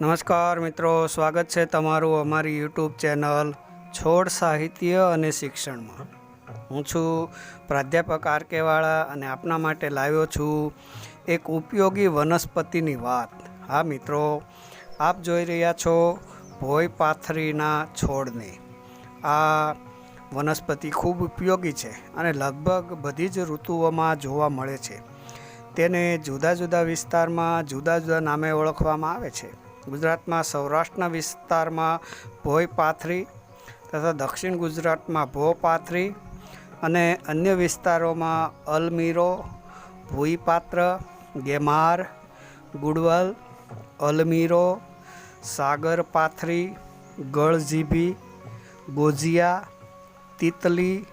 નમસ્કાર મિત્રો, સ્વાગત છે તમારું અમારી યુટ્યુબ ચેનલ છોડ સાહિત્ય અને શિક્ષણમાં. હું છું પ્રાધ્યાપક આર કેવાળા અને આપના માટે લાવ્યો છું એક ઉપયોગી વનસ્પતિની વાત. હા મિત્રો, આપ જોઈ રહ્યા છો ભોય પાથરીના છોડને. આ વનસ્પતિ ખૂબ ઉપયોગી છે અને લગભગ બધી જ ઋતુઓમાં જોવા મળે છે. તેને જુદા જુદા વિસ્તારમાં જુદા જુદા નામે ઓળખવામાં આવે છે. ગુજરાતમાં, સૌરાષ્ટ્રના વિસ્તારમાં ભોય પાથરી તથા દક્ષિણ ગુજરાતમાં ભો પાથરી અને અન્ય વિસ્તારોમાં અલમીરો ભૂઈપાત્ર ગેમાર, ગુડવલ, અલમીરો, સાગર પાથરી ગળજીભી ગોજિયા, તિતલી,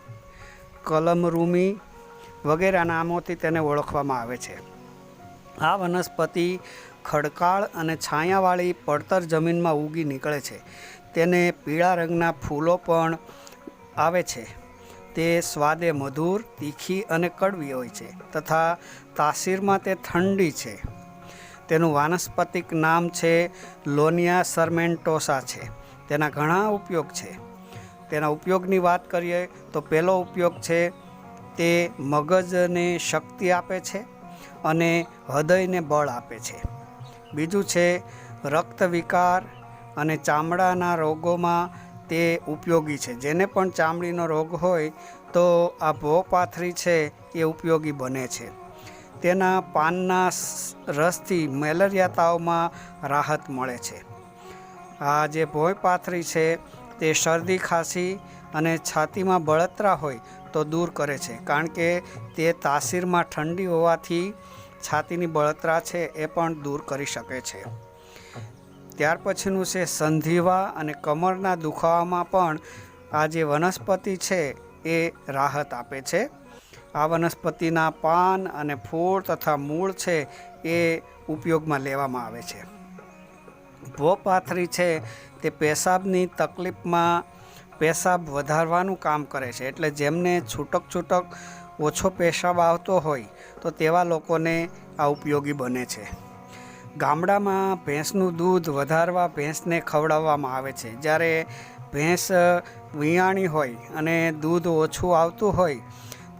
કલમરૂમી વગેરે નામોથી તેને ઓળખવામાં આવે છે. આ વનસ્પતિ ખડકાળ અને છાયાવાળી પડતર જમીનમાં ઉગી નીકળે છે. તેને પીળા રંગના ફૂલો પણ આવે છે. તે સ્વાદે મધુર, તીખી અને કડવી હોય છે તથા તાસીરમાં તે ઠંડી છે. તેનું વાનસ્પતિક નામ છે લોનિયા સરમેન્ટોસા છે. તેના ઘણા ઉપયોગ છે. તેના ઉપયોગની વાત કરીએ તો પહેલો ઉપયોગ છે તે મગજને શક્તિ આપે છે. અને હૃદયને બળ આપે છે. બીજું છે રક્ત વિકાર અને ચામડાના રોગોમાં તે ઉપયોગી છે. જેને પણ ચામડીનો રોગ હોય તો આ ભોપાથરી છે એ ઉપયોગી બને છે. તેના પાનના રસથી મેલેરિયા તાવમાં રાહત મળે છે. આ જે ભોય પાથરી છે તે શરદી, ખાંસી અને છાતીમાં બળતરા હોય તો દૂર કરે છે. કારણ કે તે તાસીરમાં ઠંડી હોવાથી છાતીની બળતરા છે એ પણ દૂર કરી શકે છે. ત્યાર પછીનું છે સંધિવા અને કમરના દુખાવામાં પણ આ જે વનસ્પતિ છે એ રાહત આપે છે. આ વનસ્પતિના પાન અને ફૂળ તથા મૂળ છે એ ઉપયોગમાં લેવામાં આવે છે. ભોપાથરી છે, તે પેશાબની તકલીફમાં પેશાબ વધારવાનું કામ કરે છે. એટલે જેમને છૂટક છૂટક ઓછો પેશાબ આવતો હોય, તો તેવા લોકોને આ ઉપયોગી બને છે. ગામડામાં ભેંસનું દૂધ વધારવા ભેંસને ખવડાવવામાં આવે છે. જ્યારે ભેંસ વિયાણી હોય અને દૂધ ઓછું આવતું હોય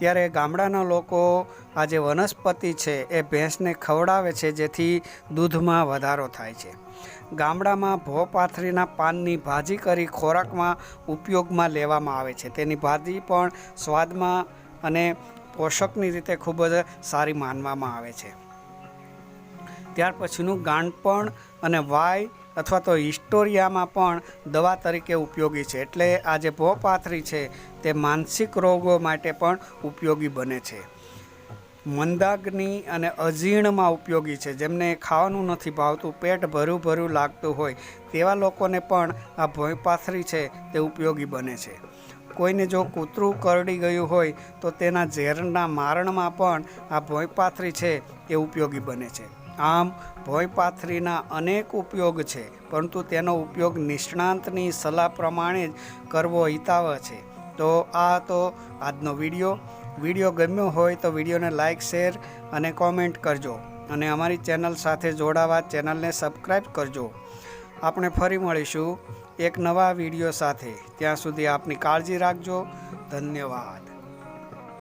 ત્યારે ગામડાના લોકો આ જે વનસ્પતિ છે એ ભેંસને ખવડાવે છે, જેથી દૂધમાં વધારો થાય છે. ગામડામાં ભોપાથરીના પાનની ભાજી કરી ખોરાકમાં ઉપયોગમાં લેવામાં આવે છે. તેની ભાજી પણ સ્વાદમાં અને પોષકની રીતે ખૂબ જ સારી માનવામાં આવે છે. ત્યાર પછીનું ગાંડપણ અને વાય અથવા તો હિસ્ટોરિયામાં પણ દવા તરીકે ઉપયોગી છે. એટલે આ જે ભોપાથરી છે, તે માનસિક રોગો માટે પણ ઉપયોગી બને છે. મંદાગ્નિ અને અજીર્ણમાં ઉપયોગી છે. જેમને ખાવાનું નથી ભાવતું, પેટ ભર્યું ભર્યું લાગતું હોય, તેવા લોકોને પણ આ ભોંયપાથરી છે, તે ઉપયોગી બને છે. કોઈને જો કૂતરું કરડી ગયું હોય, તો તેના ઝેરના મારણમાં પણ આ ભોંયપાથરી છે એ ઉપયોગી બને છે. આમ ભોંયપાથરીના અનેક ઉપયોગ છે, પરંતુ તેનો ઉપયોગ નિષ્ણાંતની સલાહ પ્રમાણે જ કરવો હિતાવ છે. તો આ તો આજનો વીડિયો. વીડિયો ગમ્યો હોય તો વિડીયોને લાઇક શેર અને કોમેન્ટ કરજો. અને અમારી ચેનલ સાથે જોડાવા ચેનલને સબસ્ક્રાઈબ કરજો. આપણે ફરી મળીશું એક નવા વીડિયો સાથે. ત્યાં સુધી આપની કાળજી રાખજો. ધન્યવાદ.